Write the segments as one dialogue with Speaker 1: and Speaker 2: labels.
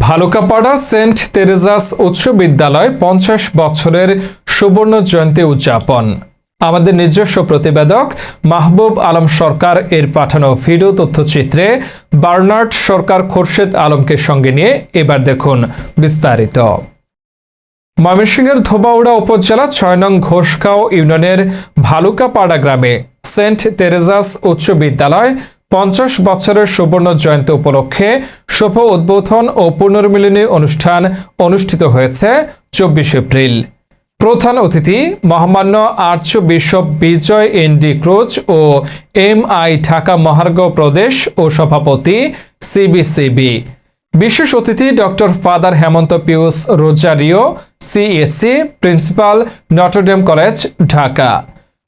Speaker 1: Bhalukapara Saint তেরেজাস উচ্চ বিদ্যালয় পঞ্চাশ বছরের সুবর্ণ জয়ন্তী উদযাপন। আমাদের নিজস্ব প্রতিবেদক মাহবুব আলম সরকার এর পাঠানো ভিডিও তথ্যচিত্রে বার্নার্ড সরকার খোরশেদ আলমকে সঙ্গে নিয়ে এবার দেখুন বিস্তারিত। ময়মনসিংহের ধোবাউড়া উপজেলা ছয় নং ঘোষগাঁও ইউনিয়নের ভালুকাপাড়া গ্রামে সেন্ট তেরেজাস উচ্চ বিদ্যালয় পঞ্চাশ বছরের সুবর্ণ জয়ন্তী উপলক্ষে শুভ উদ্বোধন ও পুনর্মিলনী অনুষ্ঠান অনুষ্ঠিত হয়েছে চব্বিশ এপ্রিল। প্রধান অতিথি মহামান্য archbishop Bijoy N D'Cruz O M I Dhaka মহার্ঘ প্রদেশ ও সভাপতি সিবিসিবি বিশেষ অতিথি doctor father Hemanta Pius Rozario CSC principal Notre Dame college, Dhaka.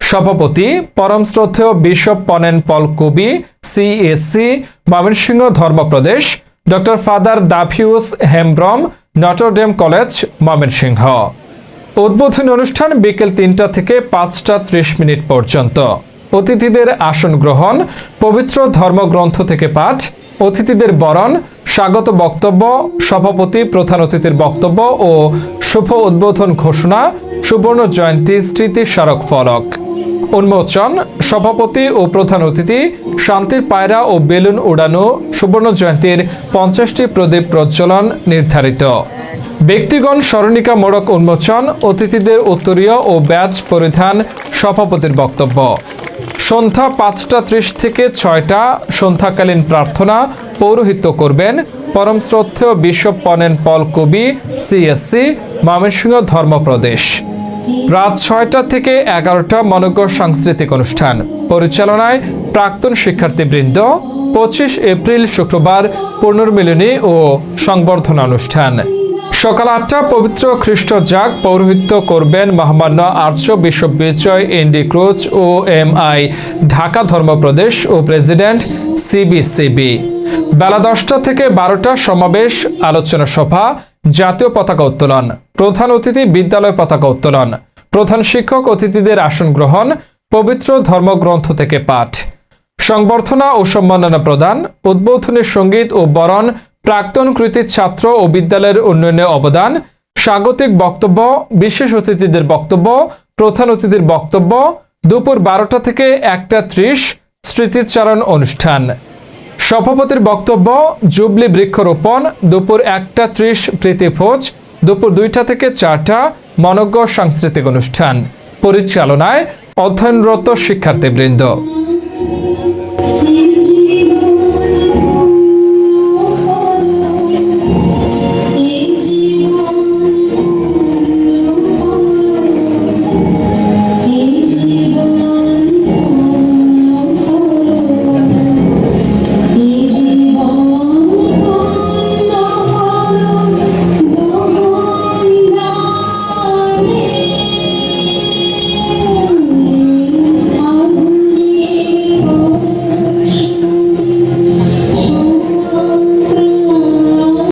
Speaker 1: সভাপতি পরম শ্রদ্ধেয় bishop Ponen Paul Kubi CSC Mymensingh ধর্মপ্রদেশ doctor father দাফিউস Hembrom Notre Dame college Mymensingh উদ্বোধনী অনুষ্ঠান বিকেল তিনটা থেকে পাঁচটা ত্রিশ মিনিট পর্যন্ত। অতিথিদের আসন গ্রহণ, পবিত্র ধর্মগ্রন্থ থেকে পাঠ, অতিথিদের বরণ, স্বাগত বক্তব্য, সভাপতি, প্রধান অতিথির বক্তব্য ও শুভ উদ্বোধন ঘোষণা, সুবর্ণ জয়ন্তী স্মৃতি স্মারক ফলক। উন্মোচন, সভাপতি ও প্রধান অতিথি শান্তির পায়রা ও বেলুন উড়ানো, সুবর্ণ জয়ন্তীর পঞ্চাশটি প্রদীপ প্রজ্বলন নির্ধারিত। ব্যক্তিগণ স্মরণিকা মোড়ক উন্মোচন, অতিথিদের উত্তরীয় ও ব্যাচ পরিধান সভাপতির বক্তব্য। সন্ধ্যা পাঁচটা ত্রিশ থেকে ছয়টা, সন্ধ্যাকালীন প্রার্থনা পৌরোহিত্য করবেন পরম শ্রদ্ধেয় bishop Ponen Paul Kubi CSC Mymensingh ধর্মপ্রদেশ। রাত ছয়টা থেকে এগারোটা মনজ্ঞ সাংস্কৃতিক অনুষ্ঠান। পরিচালনায় প্রাক্তন শিক্ষার্থীবৃন্দ, পঁচিশ এপ্রিল শুক্রবার পুনর্মিলনী ও সংবর্ধনা অনুষ্ঠান। সকাল আটটা পবিত্র খ্রিস্ট জাগ পৌরোহিত্য করবেন মহামান্য archbishop Bijoy N D'Cruz O M I. Dhaka ধর্মপ্রদেশ ও প্রেসিডেন্ট সিবিসিবি বেলা দশটা থেকে বারোটা সমাবেশ, আলোচনা সভা, জাতীয় পতাকা উত্তোলন। প্রধান অতিথি বিদ্যালয় পতাকা উত্তোলন। প্রধান শিক্ষক অতিথিদের আসন গ্রহণ, পবিত্র ধর্মগ্রন্থ থেকে পাঠ। সংবর্ধনা ও সম্মাননা প্রদান উদ্বোধনী সংগীত ও বরণ, প্রাক্তন কৃতির ছাত্র ও বিদ্যালয়ের উন্নয়নে অবদান, স্বাগতিক বক্তব্য, বিশেষ অতিথিদের বক্তব্য, প্রধান অতিথির বক্তব্য, দুপুর বারোটা থেকে একটা ত্রিশ স্মৃতিচারণ অনুষ্ঠান। সভাপতির বক্তব্য, জুবলি বৃক্ষরোপণ, দুপুর একটা ত্রিশ প্রীতিভোজ দুপুর দুইটা থেকে চারটা মনজ্ঞ সাংস্কৃতিক অনুষ্ঠান। পরিচালনায় অধ্যয়নরত শিক্ষার্থীবৃন্দ।